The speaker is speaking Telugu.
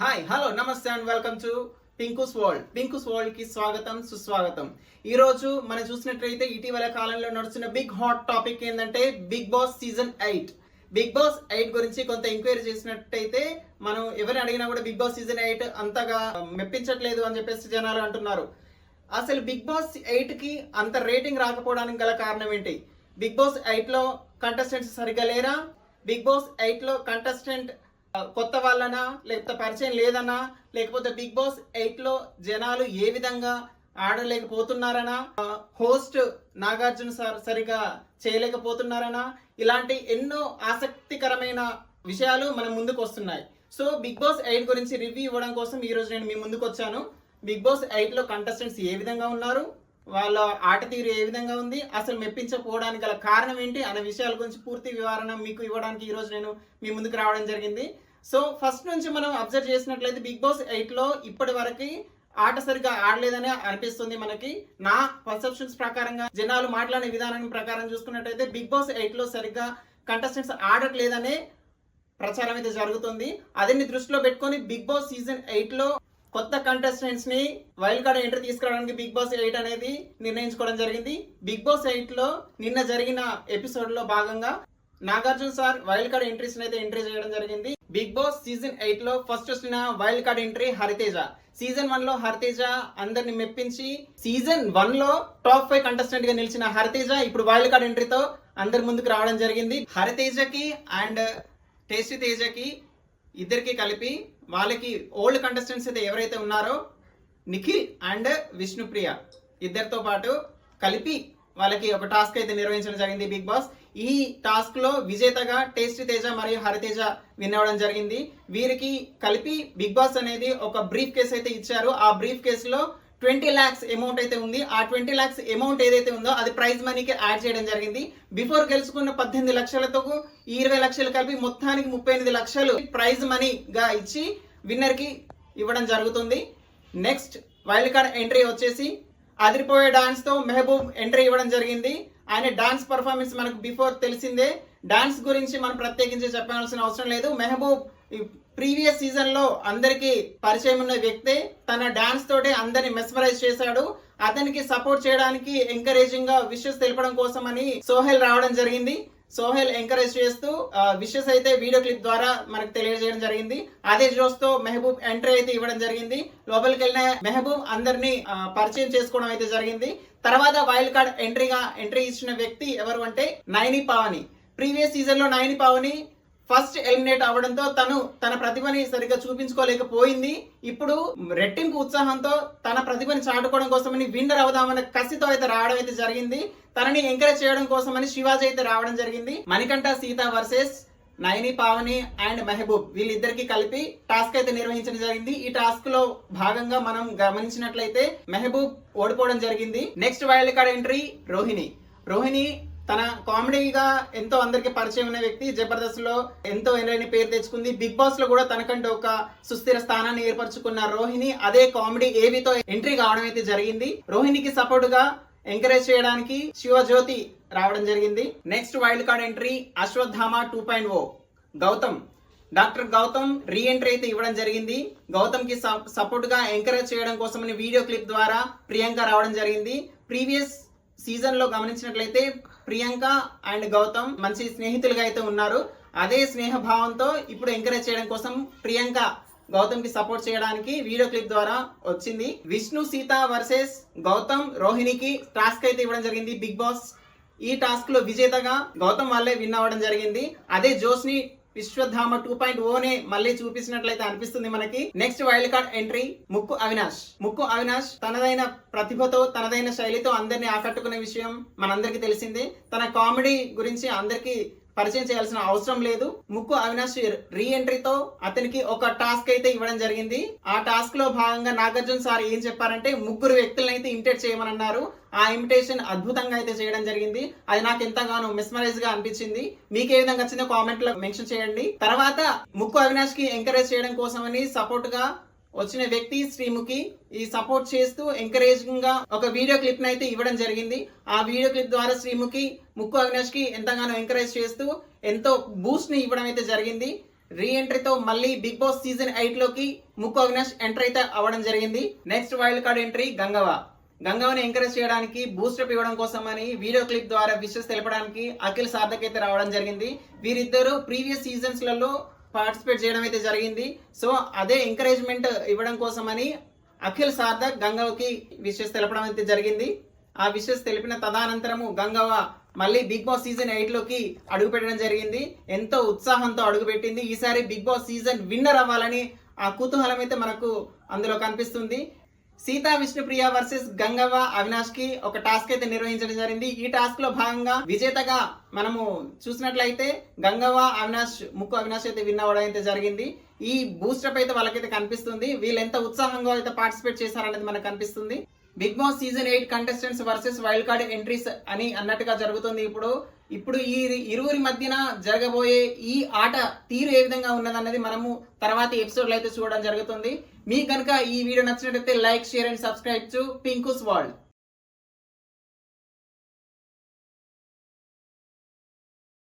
హాయ్ హలో నమస్తే and welcome to Pinku's world Pinku's వరల్డ్కి స్వాగతం సుస్వాగతం. ఈ రోజు మనం చూసినట్లయితే ఇటీవల కాలంలో నడుస్తున్న బిగ్ హాట్ టాపిక్ ఏంటంటే big boss season eight big boss eight గురించి కొంత ఎంక్వైరీ చేసినట్టయితే మనం ఎవరిని అడిగినా కూడా బిగ్ బాస్ సీజన్ ఎయిట్ అంతగా మెప్పించట్లేదు అని చెప్పేసి జనాలు అంటున్నారు. అసలు బిగ్ బాస్ ఎయిట్కి అంత రేటింగ్ రాకపోవడానికి గల కారణం ఏంటి? బిగ్ బాస్ ఎయిట్లో కంటెస్టెంట్స్ సరిగ్గా లేరా? బిగ్ బాస్ ఎయిట్లో కంటెస్టెంట్ కొత్త వాళ్ళనా లేకపోతే పరిచయం లేదనా లేకపోతే బిగ్ బాస్ ఎయిట్లో జనాలు ఏ విధంగా ఆడలేకపోతున్నారనా హోస్ట్ నాగార్జున సార్ సరిగా చేయలేకపోతున్నారనా ఇలాంటి ఎన్నో ఆసక్తికరమైన విషయాలు మన ముందుకు వస్తున్నాయి. సో బిగ్ బాస్ ఎయిట్ గురించి రివ్యూ ఇవ్వడం కోసం ఈ రోజు నేను మీ ముందుకు వచ్చాను. బిగ్ బాస్ ఎయిట్లో కంటెస్టెంట్స్ ఏ విధంగా ఉన్నారు వాళ్ళ ఆట తీరు ఏ విధంగా ఉంది అసలు మెప్పించకపోవడానికి గల కారణం ఏంటి అనే విషయాల గురించి పూర్తి వివరణ మీకు ఇవ్వడానికి ఈరోజు నేను మీ ముందుకు రావడం జరిగింది. సో ఫస్ట్ నుంచి మనం అబ్జర్వ్ చేసినట్లయితే బిగ్ బాస్ ఎయిట్లో ఇప్పటి వరకు ఆట సరిగ్గా ఆడలేదని అనిపిస్తుంది మనకి. నా పర్సెప్షన్స్ ప్రకారంగా జనాలు మాట్లాడే విధానం ప్రకారం చూసుకున్నట్టయితే బిగ్ బాస్ ఎయిట్లో సరిగ్గా కంటెస్టెంట్స్ ఆడట్లేదనే ప్రచారం అయితే జరుగుతుంది. అదిని దృష్టిలో పెట్టుకొని బిగ్ బాస్ సీజన్ ఎయిట్లో కొత్త కంటెస్టెంట్స్ని వైల్డ్ కార్డ్ ఎంట్రీ తీసుకురావడానికి బిగ్ బాస్ ఎయిట్ అనేది నిర్ణయించుకోవడం జరిగింది. బిగ్ బాస్ ఎయిట్లో నిన్న జరిగిన ఎపిసోడ్లో భాగంగా Nagarjuna sir wild card entries అయితే ఎంట్రీ చేయడం జరిగింది. బిగ్ బాస్ సీజన్ ఎయిట్లో ఫస్ట్ వచ్చిన wild card entry Hariteja. Season వన్లో హరితేజ అందరిని మెప్పించి సీజన్ వన్లో టాప్ ఫైవ్ కంటెస్టెంట్గా నిలిచిన హరితేజ ఇప్పుడు వైల్డ్ కార్డ్ ఎంట్రీతో అందరి ముందుకు రావడం జరిగింది. హరితేజకి అండ్ టేస్టీ తేజకి ఇద్దరికి కలిపి వాళ్ళకి ఓల్డ్ కంటెస్టెంట్స్ అయితే ఎవరైతే ఉన్నారో నిఖిల్ అండ్ విష్ణుప్రియ ఇద్దరితో పాటు కలిపి వాళ్ళకి ఒక టాస్క్ అయితే నిర్వహించడం జరిగింది బిగ్ బాస్. ఈ టాస్క్లో విజేతగా టేస్ట్ తేజ మరియు హరితేజ విన్ అవ్వడం జరిగింది. వీరికి కలిపి బిగ్ బాస్ అనేది ఒక బ్రీఫ్ కేస్ అయితే ఇచ్చారు. ఆ బ్రీఫ్ కేసులో ట్వంటీ ల్యాక్స్ అమౌంట్ అయితే ఉంది. ఆ ట్వంటీ ల్యాక్స్ అమౌంట్ ఏదైతే ఉందో అది ప్రైజ్ మనీకి యాడ్ చేయడం జరిగింది. బిఫోర్ గెలుచుకున్న పద్దెనిమిది లక్షలతో ఇరవై లక్షలు కలిపి మొత్తానికి ముప్పై ఎనిమిది లక్షలు ప్రైజ్ మనీగా ఇచ్చి విన్నర్కి ఇవ్వడం జరుగుతుంది. నెక్స్ట్ వైల్డ్ కార్డ్ ఎంట్రీ వచ్చేసి అదిరిపోయే డాన్స్తో మెహబూబ్ ఎంట్రీ ఇవ్వడం జరిగింది. ఆయన డాన్స్ పర్ఫార్మెన్స్ మనకు బిఫోర్ తెలిసిందే. డాన్స్ గురించి మనం ప్రత్యేకించి చెప్పాల్సిన అవసరం లేదు. మెహబూబ్ ప్రీవియస్ సీజన్లో పరిచయం ఉన్న వ్యక్తే. తన డాన్స్ తోటే అందరిని మెస్మరైజ్ చేశాడు. అతనికి సపోర్ట్ చేయడానికి ఎంకరేజింగ్గా విషెస్ తెలపడం కోసం అని సోహెల్ రావడం జరిగింది. సోహెల్ ఎంకరేజ్ చేస్తూ విషెస్ అయితే వీడియో క్లిప్ ద్వారా మనకు తెలియజేయడం జరిగింది. అదే జోస్తో మెహబూబ్ ఎంట్రీ అయితే ఇవ్వడం జరిగింది. లోపలికి వెళ్ళిన మెహబూబ్ అందరినీ పరిచయం చేసుకోవడం అయితే జరిగింది. తర్వాత వైల్డ్ కార్డ్ ఎంట్రీగా ఎంట్రీ ఇచ్చిన వ్యక్తి ఎవరు అంటే నైని పావని. ప్రీవియస్ సీజన్లో నైని పావని ఫస్ట్ ఎలిమినేట్ అవడంతో తను తన ప్రతిభని సరిగ్గా చూపించుకోలేకపోయింది. ఇప్పుడు రెట్టింపు ఉత్సాహంతో తన ప్రతిభని చాటుకోవడం కోసమని విన్నర్ అవుదామనే కసితో అయితే రావడం అయితే జరిగింది. తనని ఎంకరేజ్ చేయడం కోసమని శివాజీ అయితే రావడం జరిగింది. మణికంఠ సీత వర్సెస్ నయని పావని అండ్ మెహబూబ్ వీళ్ళిద్దరికి కలిపి టాస్క్ అయితే నిర్వహించడం జరిగింది. ఈ టాస్క్లో భాగంగా మనం గమనించినట్లయితే మెహబూబ్ ఓడిపోవడం జరిగింది. Next wild card entry Rohini. Rohini తన కామెడీగా ఎంతో అందరికి పరిచయం ఉన్న వ్యక్తి జబర్దస్త్లో ఎంతో ఎనైన పేరు తెచ్చుకుంది. బిగ్ బాస్లో కూడా తనకంటే ఒక సుస్థిర స్థానాన్ని ఏర్పరచుకున్న రోహిణి అదే కామెడీ ఏవితో ఎంట్రీ కావడం అయితే జరిగింది. రోహిణికి సపోర్ట్గా ఎంకరేజ్ చేయడానికి శివజ్యోతి రావడం జరిగింది. Next wild card entry Ashwatthama two point O. Gautham doctor Gautham re entry అయితే ఇవ్వడం జరిగింది. గౌతమ్కి సపోర్ట్గా ఎంకరేజ్ చేయడం కోసమని వీడియో క్లిప్ ద్వారా ప్రియాంక రావడం జరిగింది. ప్రీవియస్ సీజన్లో గమనించినట్లయితే ప్రియాంక అండ్ గౌతమ్ మంచి స్నేహితులుగా అయితే ఉన్నారు. అదే స్నేహ భావంతో ఇప్పుడు ఎంకరేజ్ చేయడం కోసం ప్రియాంక గౌతమ్కి సపోర్ట్ చేయడానికి వీడియో క్లిప్ ద్వారా వచ్చింది. విష్ణు సీత వర్సెస్ గౌతమ్ రోహిణికి టాస్క్ అయితే ఇవ్వడం జరిగింది. బిగ్ బాస్ ఈ టాస్క్లో విజేతగా గౌతమ్ వాళ్ళే విన్ అవ్వడం జరిగింది. అదే జోష్ని విశ్వధామ టూ పాయింట్ ఓనే మళ్ళీ చూపించినట్లయితే అనిపిస్తుంది మనకి. నెక్స్ట్ వైల్డ్ కార్డ్ ఎంట్రీ ముక్కు అవినాష్. ముక్కు అవినాష్ తనదైన ప్రతిభతో తనదైన శైలితో అందరినీ ఆకట్టుకునే విషయం మనందరికీ తెలిసిందే. తన కామెడీ గురించి అందరికీ పరిచయం చేయాల్సిన అవసరం లేదు. ముక్కు అవినాష్ రీ ఎంట్రీతో అతనికి ఒక టాస్క్ అయితే ఇవ్వడం జరిగింది. ఆ టాస్క్లో భాగంగా నాగార్జున సార్ ఏం చెప్పారంటే ముగ్గురు వ్యక్తులను అయితే ఇమిటేట్ చేయమని అన్నారు. ఆ ఇమిటేషన్ అద్భుతంగా అయితే చేయడం జరిగింది. అది నాకు ఎంతగానో మిస్మరైజ్గా అనిపించింది. మీకు ఏ విధంగా వచ్చిందో కామెంట్లో మెన్షన్ చేయండి. తర్వాత ముక్కు అవినాష్కి ఎంకరేజ్ చేయడం కోసమని సపోర్ట్గా వచ్చిన వ్యక్తి శ్రీముఖి ఈ సపోర్ట్ చేస్తూ ఎంకరేజింగ్గా ఒక వీడియో క్లిప్ అయితే ఇవ్వడం జరిగింది. ఆ వీడియో క్లిప్ ద్వారా శ్రీముఖి ముక్కు అవినాష్కి ఎంతగానో ఎంకరేజ్ చేస్తూ ఎంతో బూస్ట్ని ఇవ్వడం అయితే జరిగింది. రీ ఎంట్రీతో మళ్ళీ బిగ్ బాస్ సీజన్ ఎయిట్లోకి ముక్కు అవినాష్ ఎంటర్ అయితే అవ్వడం జరిగింది. Next wild card entry Gangavva. గంగవని encourage చేయడానికి బూస్టప్ ఇవ్వడం కోసమని వీడియో క్లిప్ ద్వారా విషెస్ తెలపడానికి అఖిల్ సార్థక్ అయితే రావడం జరిగింది. వీరిద్దరూ ప్రీవియస్ సీజన్స్లలో పార్టిసిపేట్ చేయడం అయితే జరిగింది. సో అదే ఎంకరేజ్మెంట్ ఇవ్వడం కోసమని అఖిల్ సార్థక్ గంగవ్వకి విషెస్ తెలపడం అయితే జరిగింది. ఆ విషెస్ తెలిపిన తదనంతరము గంగవ్వ మళ్ళీ బిగ్ బాస్ సీజన్ ఎయిట్లోకి అడుగుపెట్టడం జరిగింది. ఎంతో ఉత్సాహంతో అడుగుపెట్టింది. ఈసారి బిగ్ బాస్ సీజన్ విన్నర్ అవ్వాలని ఆ కుతూహలం అయితే మనకు అందులో కనిపిస్తుంది. సీతా విష్ణుప్రియ వర్సెస్ గంగవ్వ అవినాష్కి ఒక టాస్క్ అయితే నిర్వహించడం జరిగింది. ఈ టాస్క్లో భాగంగా విజేతగా మనము చూసినట్లయితే గంగవ్వ అవినాష్ ముక్కు అవినాష్ అయితే విన్ అవ్వడం అయితే జరిగింది. ఈ బూస్టప్ అయితే వాళ్ళకైతే కనిపిస్తుంది. వీళ్ళు ఎంత ఉత్సాహంగా అయితే పార్టిసిపేట్ చేశారనేది మనకు కనిపిస్తుంది. Big boss season eight contestants versus wild card entries అని అన్నట్టుగా జరుగుతుంది ఇప్పుడు. ఇప్పుడు ఈ ఇరువురి మధ్యన జరగబోయే ఈ ఆట తీరు ఏ విధంగా ఉన్నదన్నది మనము తర్వాత ఎపిసోడ్లో అయితే చూడడం జరుగుతుంది. మీకు కనుక ఈ వీడియో నచ్చినట్లయితే like share and subscribe to Pinku's world.